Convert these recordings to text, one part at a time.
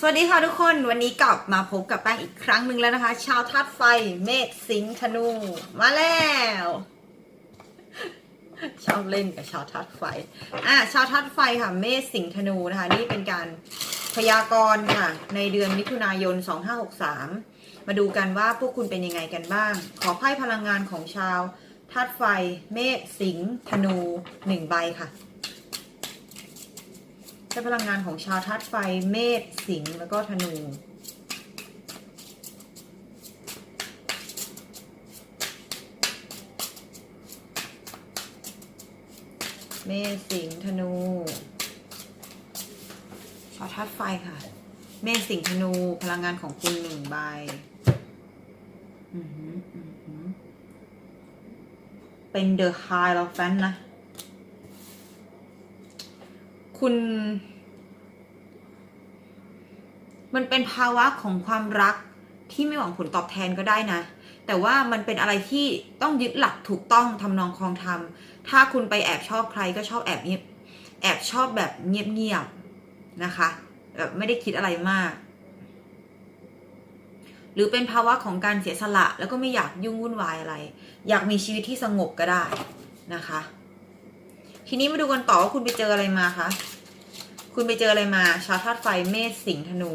สวัสดีค่ะทุกคนวันนี้กลับมาพบกับแป้งอีกครั้งหนึ่งแล้วนะคะ ชาวธาตุไฟเมษสิงห์ธนู มาแล้ว ชอบเล่นกับชาวธาตุไฟอะชาวธาตุไฟค่ะเมษสิงห์ธนูนะคะ นี่เป็นการพยากรณ์ค่ะ ในเดือนมิถุนายน 2563 มาดูกันว่าพวกคุณเป็นยังไงกันบ้าง ขอไพ่พลังงานของชาวธาตุไฟเมษสิงห์ธนูหนึ่งใบค่ะ ช้พลังงานของชาวธาตุไฟเมษสิงห์แล้วก็ธนูเมษสิงห์ธนู ชาวธาตุไฟค่ะ เมษสิงห์ธนูพลังงานของคุณหนึ่งใบเป็นเดอะไฮโลแฟนนะ คุณ มันเป็นภาวะของความรักที่ไม่หวังผลตอบแทนก็ได้นะ แต่ว่ามันเป็นอะไรที่ต้องยึดหลักถูกต้องทำนองคลองธรรม ถ้าคุณไปแอบชอบใครก็ชอบแอบเงียบแอบชอบแบบเงียบๆนะคะแบบไม่ได้คิดอะไรมาก หรือเป็นภาวะของการเสียสละแล้วก็ไม่อยากยุ่งวุ่นวายอะไร อยากมีชีวิตที่สงบก็ได้นะคะ ทีนี้มาดูกันต่อว่าคุณไปเจออะไรมาคะ คุณไปเจออะไรมา ชาวธาตุไฟเมษสิงห์ธนู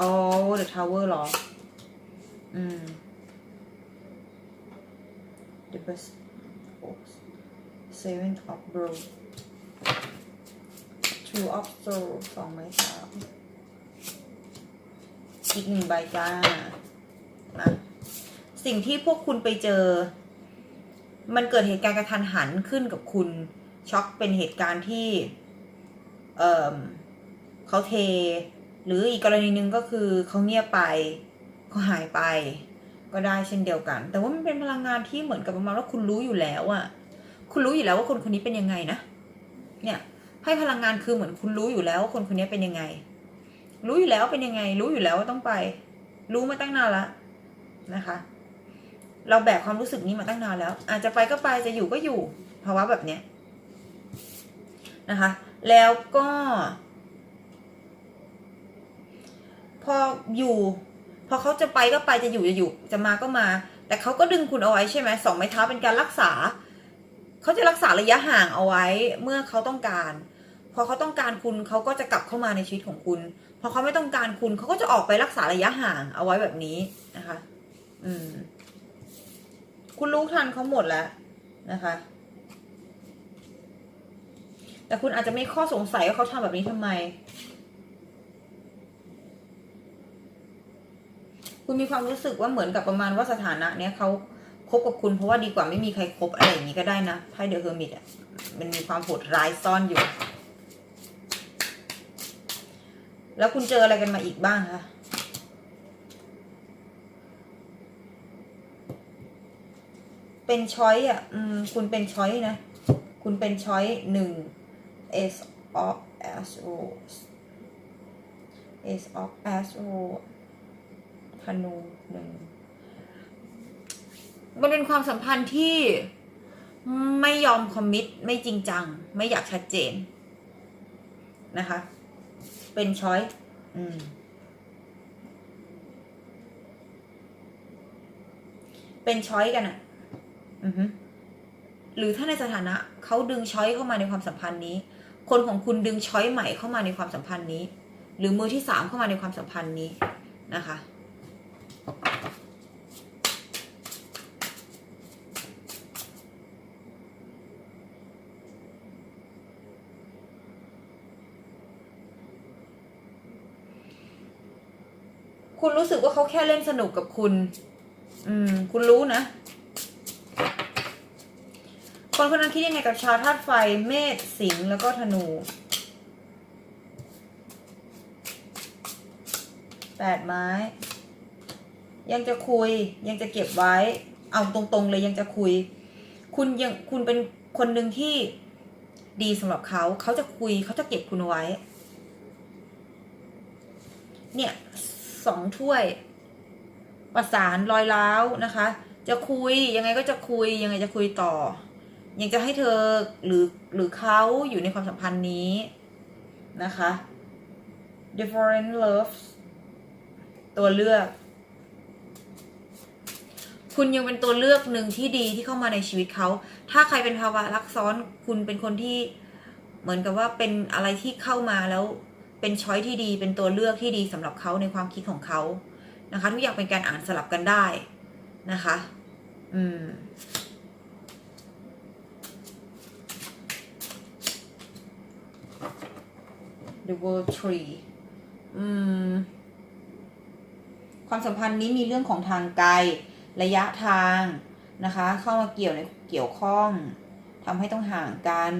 อ๋อ The Tower เหรอ อืม The best Seven of b r o Two of Soul สองไม้สามอีกหนึ่งใบจ้านะสิ่งที่พวกคุณไปเจอ มันเกิดเหตุการณ์กระทันหันขึ้นกับคุณช็อกเป็นเหตุการณ์ที่เอ่อเขาเท หรืออีกกรณีหนึ่งก็คือเขาเงียบไปเขาหายไป ก็ได้เช่นเดียวกัน แต่ว่ามันเป็นพลังงานที่เหมือนกับประมาณว่าคุณรู้อยู่แล้วอะคุณรู้อยู่แล้วว่าคนคนนี้เป็นยังไงนะเนี่ยให้พลังงานคือเหมือนคุณรู้อยู่แล้วว่าคนคนนี้เป็นยังไง รู้อยู่แล้วเป็นยังไง รู้อยู่แล้วว่าต้องไป รู้มาตั้งนานละนะคะ เราแบกความรู้สึกนี้มาตั้งนานแล้ว อาจจะไปก็ไปจะอยู่ก็อยู่ภาวะแบบเนี้ยนะคะ แล้วก็ พออยู่ พอเขาจะไปก็ไปจะอยู่จะอยู่ จะมาก็มา แต่เขาก็ดึงคุณเอาไว้ใช่ไหมสองไม้เท้าเป็นการรักษาเขาจะรักษาระยะห่างเอาไว้เมื่อเขาต้องการ พอเขาต้องการคุณเขาก็จะกลับเข้ามาในชีวิตของคุณ พอเขาไม่ต้องการคุณเขาก็จะออกไปรักษาระยะห่างเอาไว้แบบนี้นะคะ อืม คุณรู้ทันเขาหมดแล้วนะคะ แต่คุณอาจจะไมีข้อสงสัยว่าเขาทำแบบนี้ทำไม คุณมีความรู้สึกว่าเหมือนกับประมาณว่าสถานะ เนี้ยเขาคบกับคุณเพราะว่าดีกว่าไม่มีใครคบอะไรอย่างนี้ก็ได้นะไพ่เดอะเฮอร์มิตอะมันมีความโหดร้ายซ่อนอยู่ แล้วคุณเจออะไรกันมาอีกบ้างคะ เป็นช้อยอะ อืม คุณเป็นช้อยนะ คุณเป็นช้อยหนึ่ง S of S O S of S O ธนูหนึ่ง มันเป็นความสัมพันธ์ที่ไม่ยอมคอมมิตไม่จริงจัง ไม่อยากชัดเจน นะคะ เป็นช้อยอืมเป็นช้อยกันอะ หรือถ้าในสถานะเขาดึงช้อยเข้ามาในความสัมพันธ์นี้ คนของคุณดึงช้อยใหม่เข้ามาในความสัมพันธ์นี้ หรือมือที่สามเข้ามาในความสัมพันธ์นี้นะคะคุณรู้สึกว่าเขาแค่เล่นสนุกกับคุณ อืม คุณรู้นะ คนคนนั้นคิดยังไงกับชาวธาตุไฟเมษสิงห์แล้วก็ธนูแปดไม้ ยังจะคุยยังจะเก็บไว้ เอาตรงๆเลยยังจะคุย คุณยังคุณเป็นคนหนึ่งที่ดีสำหรับเขาเขาจะคุยเขาจะเก็บคุณไว้ เนี่ยสองถ้วย ประสานรอยร้าวนะคะ จะคุยยังไงก็จะคุยยังไงจะคุยต่อ ยังจะให้เธอหรือหรือเขาอยู่ในความสัมพันธ์นี้นะคะ different loves ตัวเลือก คุณยังเป็นตัวเลือกหนึ่งที่ดีที่เข้ามาในชีวิตเขา ถ้าใครเป็นภาวะรักซ้อน คุณเป็นคนที่เหมือนกับว่าเป็นอะไรที่เข้ามาแล้วเป็นช้อยที่ดี เป็นตัวเลือกที่ดีสำหรับเขาในความคิดของเขานะคะ ทุกอย่างเป็นการอ่านสลับกันได้นะคะ อืม The World Tree อืม ความสัมพันธ์นี้มีเรื่องของทางไกล ระยะทางนะคะ เข้ามาเกี่ยวในเกี่ยวข้องทำให้ต้องห่างกัน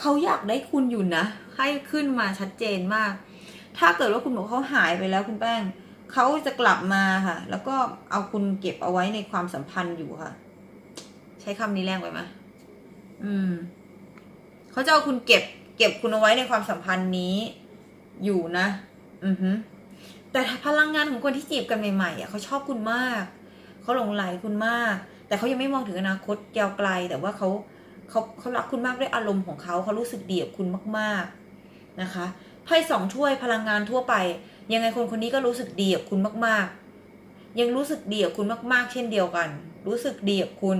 เขาอยากได้คุณอยู่นะ ให้ขึ้นมาชัดเจนมาก ถ้าเกิดว่าคุณบอกเขาหายไปแล้วคุณแป้ง เขาจะกลับมาค่ะ แล้วก็เอาคุณเก็บเอาไว้ในความสัมพันธ์อยู่ค่ะ ใช้คำนี้แรงไปไหมอืม เขาจะเอาคุณเก็บ เก็บคุณเอาไว้ในความสัมพันธ์นี้ อยู่นะ อือฮึแต่พลังงานของคนที่จีบกันใหม่ๆอะเขาชอบคุณมาก เขาหลงไหลคุณมาก แต่เขายังไม่มองถึงอนาคตยาวไกล แต่ว่าเขาเขาเขารักคุณมากด้วยอารมณ์ของเขาเขารู้สึกดีกับคุณมากๆนะคะไพ่สองถ้วยพลังงานทั่วไป ยังไงคนคนนี้ก็รู้สึกดีกับคุณมากๆ ยังรู้สึกดีกับคุณมาก ๆ เช่นเดียวกัน รู้สึกดีกับคุณ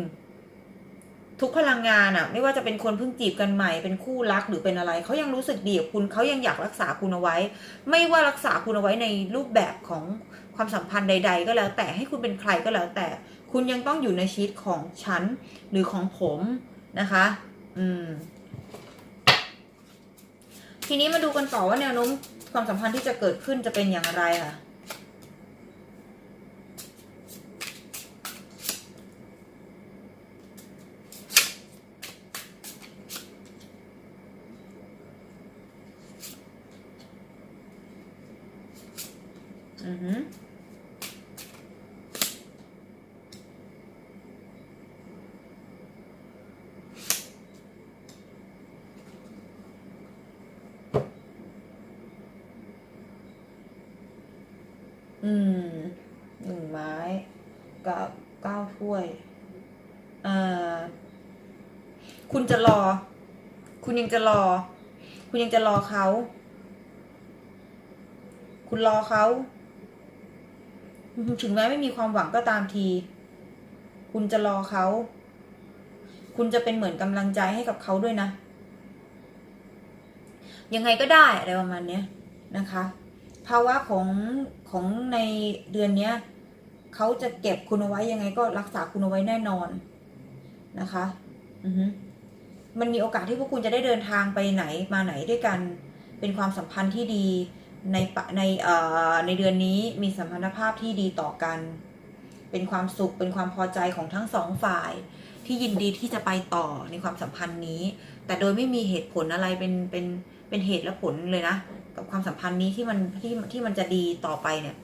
ทุกพลังงานอะไม่ว่าจะเป็นคนเพิ่งจีบกันใหม่เป็นคู่รักหรือเป็นอะไรเขายังรู้สึกดีกับคุณเขายังอยากรักษาคุณเอาไว้ ไม่ว่ารักษาคุณเอาไว้ในรูปแบบของความสัมพันธ์ใด ๆ ก็แล้ว แต่ให้คุณเป็นใครก็แล้ว แต่คุณยังต้องอยู่ในชีวิตของฉันหรือของผมนะคะ อืม ทีนี้มาดูกันต่อว่าแนวโน้มความสัมพันธ์ที่จะเกิดขึ้นจะเป็นอย่างไรค่ะ อืมหนึ่งไม้ กับเก้าถ้วย อ่า คุณจะรอ คุณยังจะรอ คุณยังจะรอเขา คุณรอเขาถึงแม้ไม่มีความหวังก็ตามที คุณจะรอเขา คุณจะเป็นเหมือนกำลังใจให้กับเขาด้วยนะ ยังไงก็ได้อะไรประมาณนี้นะคะ ภาวะของ ของในเดือนเนี้ยเขาจะเก็บคุณเอาไว้ยังไงก็รักษาคุณเอาไว้แน่นอนนะคะอือฮึมันมีโอกาสที่พวกคุณจะได้เดินทางไปไหนมาไหนด้วยกัน เป็นความสัมพันธ์ที่ดีในในเอ่อในเดือนนี้มีสัมพันธภาพที่ดีต่อกัน เป็นความสุขเป็นความพอใจของทั้งสองฝ่าย ที่ยินดีที่จะไปต่อในความสัมพันธ์นี้ แต่โดยไม่มีเหตุผลอะไรเป็นเป็นเป็นเหตุและผลเลยนะ กับความสัมพันธ์นี้ที่มันที่ที่มันจะดีต่อไปเนี่ย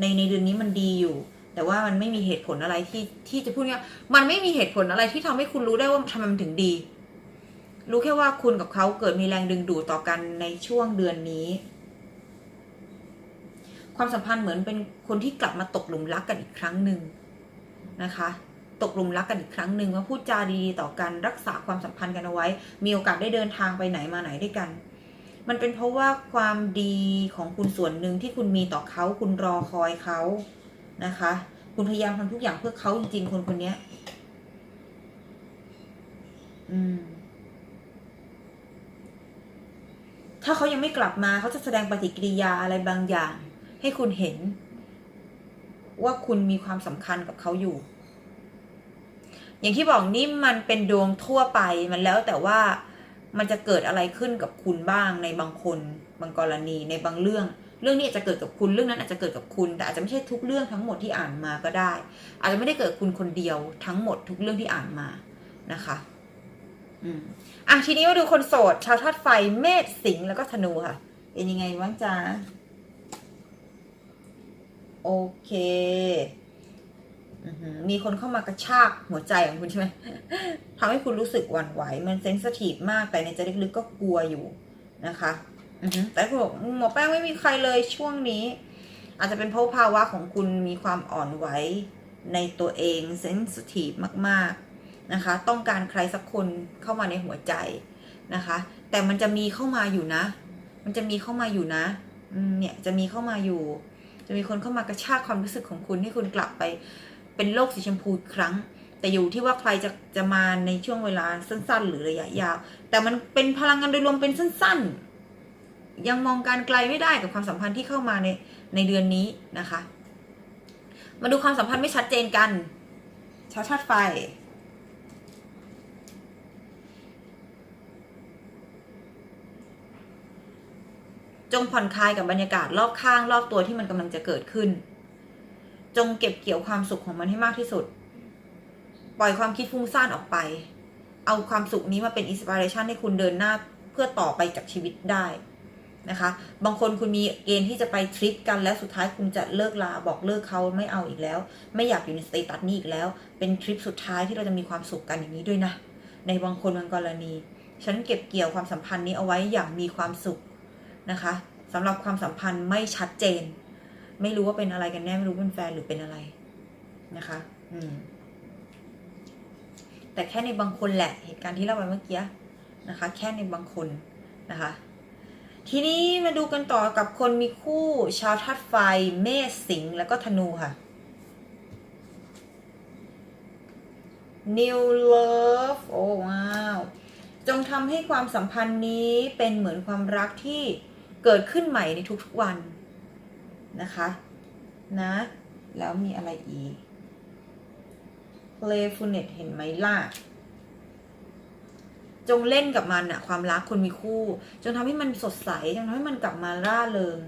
ในในเดือนนี้มันดีอยู่ แต่ว่ามันไม่มีเหตุผลอะไรที่ที่จะพูดง่ยมันไม่มีเหตุผลอะไรที่ทำให้คุณรู้ได้ว่าทำไมมันถึงดี รู้แค่ว่าคุณกับเขาเกิดมีแรงดึงดูดต่อกันในช่วงเดือนนี้ ความสัมพันธ์เหมือนเป็นคนที่กลับมาตกหลุมรักกันอีกครั้งหนึ่งนะคะตกหลุมรักกันอีกครั้งหนึ่งว่าพูดจาดีๆต่อกันรักษาความสัมพันธ์กันเอาไว้ มีโอกาสได้เดินทางไปไหนมาไหนด้วยกัน มันเป็นเพราะว่าความดีของคุณส่วนหนึ่งที่คุณมีต่อเขาคุณรอคอยเขานะคะ คุณพยายามทำทุกอย่างเพื่อเขาจริงๆคนคนนี้อืมถ้าเขายังไม่กลับมาเขาจะแสดงปฏิกิริยาอะไรบางอย่าง ให้คุณเห็น ว่าคุณมีความสำคัญกับเขาอยู่ อย่างที่บอกนี่มันเป็นดวงทั่วไปมันแล้วแต่ว่า มันจะเกิดอะไรขึ้นกับคุณบ้างในบางคนบางกรณีในบางเรื่อง เรื่องนี้อาจจะเกิดกับคุณเรื่องนั้นอาจจะเกิดกับคุณ แต่อาจจะไม่ใช่ทุกเรื่องทั้งหมดที่อ่านมาก็ได้ อาจจะไม่ได้เกิดคุณคนเดียวทั้งหมดทุกเรื่องที่อ่านมานะคะอืมอะทีนี้มาดูคนโสด ชาวธาตุไฟเมษสิงห์แล้วก็ธนูค่ะ เป็นยังไงบ้างจ๊ะโอเค มีคนเข้ามากระชากหัวใจของคุณใช่ไหมทำให้คุณรู้สึกหวั่นไหว มันเซนสทีฟมากแต่ในใจลึกๆก็กลัวอยู่นะคะแต่คุณบอกหมอแป้งไม่มีใครเลยช่วงนี้ อาจจะเป็นเพราะภาวะของคุณมีความอ่อนไหวในตัวเองเซนสทีฟมากๆนะคะ ต้องการใครสักคนเข้ามาในหัวใจนะคะ แต่มันจะมีเข้ามาอยู่นะ มันจะมีเข้ามาอยู่นะเนี่ยจะมีเข้ามาอยู่ จะมีคนเข้ามากระชากความรู้สึกของคุณให้คุณกลับไป เป็นโลกสีชมพูอีกครั้ง แต่อยู่ที่ว่าใครจะจะมาในช่วงเวลาสั้น ๆ หรือระยะยาว แต่มันเป็นพลังงานโดยรวมเป็นสั้น ๆ ยังมองการไกลไม่ได้กับความสัมพันธ์ที่เข้ามาในในเดือนนี้นะคะ มาดูความสัมพันธ์ไม่ชัดเจนกันชาวธาตุไฟจงผ่อนคลายกับบรรยากาศรอบข้างรอบตัวที่มันกำลังจะเกิดขึ้น จงเก็บเกี่ยวความสุขของมันให้มากที่สุด ปล่อยความคิดฟุ้งซ่านออกไป เอาความสุขนี้มาเป็นอินสปิเรชันให้คุณเดินหน้าเพื่อต่อไปจากชีวิตได้นะคะ บางคนคุณมีเกณฑ์ที่จะไปทริปกันแล้วสุดท้ายคุณจะเลิกลาบอกเลิกเขาไม่เอาอีกแล้ว ไม่อยากอยู่ในสเตตัสนี้อีกแล้ว เป็นทริปสุดท้ายที่เราจะมีความสุขกันอย่างนี้ด้วยนะ ในบางคนบางกรณี ฉันเก็บเกี่ยวความสัมพันธ์นี้เอาไว้อย่างมีความสุขนะคะสำหรับความสัมพันธ์ไม่ชัดเจน ไม่รู้ว่าเป็นอะไรกันแน่ไม่รู้เป็นแฟนหรือเป็นอะไรนะคะ อืม แต่แค่ในบางคนแหละ เหตุการณ์ที่เล่าไปเมื่อกี้นะคะ แค่ในบางคนนะคะ ทีนี้มาดูกันต่อกับคนมีคู่ชาวธาตุไฟ เมษสิงห์แล้วก็ธนูค่ะ New Love โอ้ว้าว จงทำให้ความสัมพันธ์นี้เป็นเหมือนความรักที่เกิดขึ้นใหม่ในทุกๆวัน นะคะนะแล้วมีอะไรอีก playfulness เห็นไหมล่ะ จงเล่นกับมันอะความรักคุณมีคู่ จงทำให้มันสดใส จงทำให้มันกลับมาร่าเริง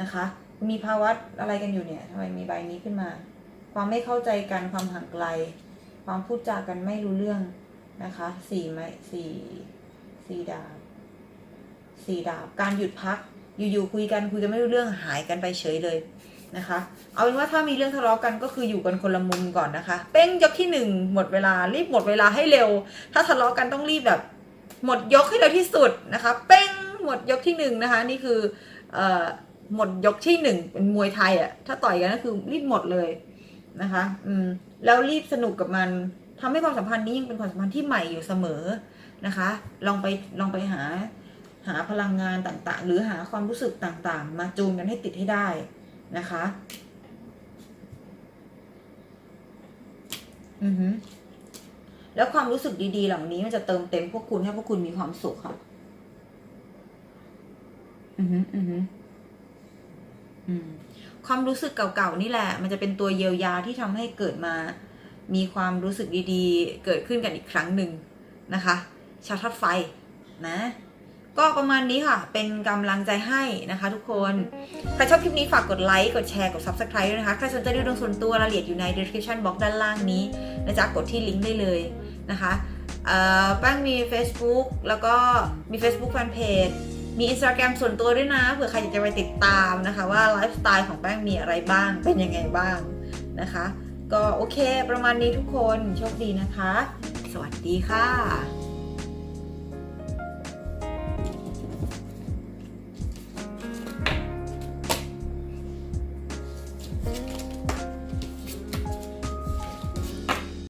นะคะ มีภาวะอะไรกันอยู่เนี่ยทำไมมีใบนี้ขึ้นมา ความไม่เข้าใจกันความห่างไกล ความพูดจากันไม่รู้เรื่องนะคะสี่ไม้สี่สี่ดาบสี่ดาบการหยุดพัก อยู่ๆคุยกันคุยกันไม่รู้เรื่องหายกันไปเฉยเลยนะคะ เอาเป็นว่าถ้ามีเรื่องทะเลาะกันก็คืออยู่กันคนละมุมก่อนนะคะ เป้งยกที่หนึ่งหมดเวลารีบหมดเวลาให้เร็ว ถ้าทะเลาะกันต้องรีบแบบ หมดยกให้เร็วที่สุดนะคะ เป้งหมดยกที่หนึ่งนะคะนี่คือเอ่อหมดยกที่หนึ่งเป็นมวยไทยอะ่ะ ถ้าต่อยกันก็คือรีบหมดเลยนะคะ อืมแล้วรีบสนุกกับมันทำให้ความสัมพันธ์นี้ยังเป็นความสัมพันธ์ที่ใหม่อยู่เสมอนะคะ ลองไปลองไปหา หาพลังงานต่างๆ หรือหาความรู้สึกต่างๆ มาจูนกันให้ติดให้ได้นะคะอือฮึแล้วความรู้สึกดีๆ เหล่านี้มันจะเติมเต็มพวกคุณให้พวกคุณมีความสุขค่ะ อือฮึอือฮึอืมความรู้สึกเก่าๆนี่แหละ มันจะเป็นตัวเยียวยาที่ทำให้เกิดมา มีความรู้สึกดีๆ เกิดขึ้นกันอีกครั้งหนึ่งนะคะ ชาวทัดไฟนะ ก็ประมาณนี้ค่ะ เป็นกำลังใจให้นะคะทุกคน ใครชอบคลิปนี้ฝากกดไลค์ กดแชร์ กด Subscribe ด้วยนะคะ ใครสนใจเรื่องส่วนตัวรายละเอียดอยู่ใน description box ด้านล่างนี้นะจ๊ะกดที่ลิงก์ได้เลยนะคะอ่อแป้งมี Facebook แล้วก็มี Facebook Fanpage มี Instagram ส่วนตัวด้วยนะ เผื่อใครอยากจะไปติดตามนะคะว่าไลฟ์สไตล์ของแป้งมีอะไรบ้าง เป็นยังไงบ้างนะคะ ก็โอเคประมาณนี้ทุกคน โชคดีนะคะ สวัสดีค่ะ